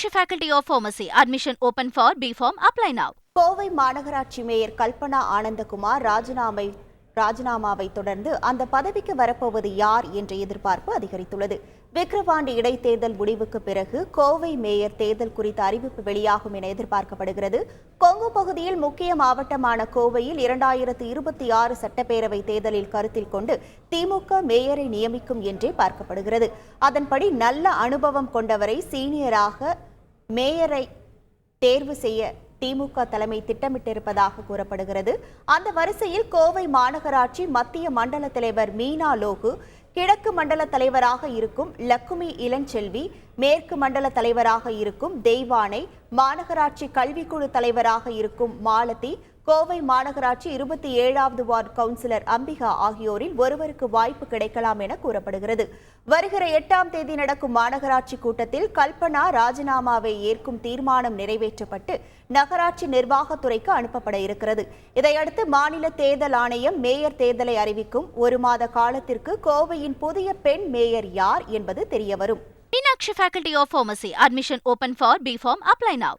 Meenakshi Faculty of Pharmacy. Admission open for BPharm. Apply now. Kovai மாநகராட்சி mayor Kalpana Anandakumar ராஜினாமை ராஜினாமாவை தொடர்ந்து அந்த பதவிக்கு வரப்போவது யார் என்ற எதிர்பார்ப்பு அதிகரித்துள்ளது விக்கிரவாண்டி இடைத்தேர்தல் முடிவுக்கு பிறகு கோவை மேயர் தேர்தல் குறித்த அறிவிப்பு வெளியாகும் என எதிர்பார்க்கப்படுகிறது கொங்கு பகுதியில் முக்கிய மாவட்டமான கோவையில் இரண்டாயிரத்து இருபத்தி ஆறு சட்டப்பேரவை தேர்தலில் கருத்தில் கொண்டு திமுக மேயரை நியமிக்கும் என்றே பார்க்கப்படுகிறது அதன்படி நல்ல அனுபவம் கொண்டவரை சீனியராக மேயரை தேர்வு செய்ய திமுக தலைமை திட்டமிட்டிருப்பதாக கூறப்படுகிறது. அந்த வரிசையில் கோவை மாநகராட்சி மத்திய மண்டல தலைவர் மீனா லோகு கிழக்கு மண்டல தலைவராக இருக்கும் லக்குமி இளஞ்செல்வி மேற்கு மண்டல தலைவராக இருக்கும் தெய்வானை மாநகராட்சி கல்விக்குழு தலைவராக இருக்கும் மாலதி கோவை மாநகராட்சி இருபத்தி ஏழாவது வார்டு கவுன்சிலர் அம்பிகா ஆகியோரில் ஒருவருக்கு வாய்ப்பு கிடைக்கலாம் என கூறப்படுகிறது. வருகிற எட்டாம் தேதி நடக்கும் மாநகராட்சி கூட்டத்தில் கல்பனா ராஜினாமாவை ஏற்கும் தீர்மானம் நிறைவேற்றப்பட்டு நகராட்சி நிர்வாகத்துறைக்கு அனுப்பப்பட இருக்கிறது. இதையடுத்து மாநில தேர்தல் ஆணையம் மேயர் தேர்தலை அறிவிக்கும் ஒரு மாத காலத்திற்கு கோவையின் புதிய பெண் மேயர் யார் என்பது தெரியவரும். Meenakshi faculty of pharmacy admission open for B pharm apply now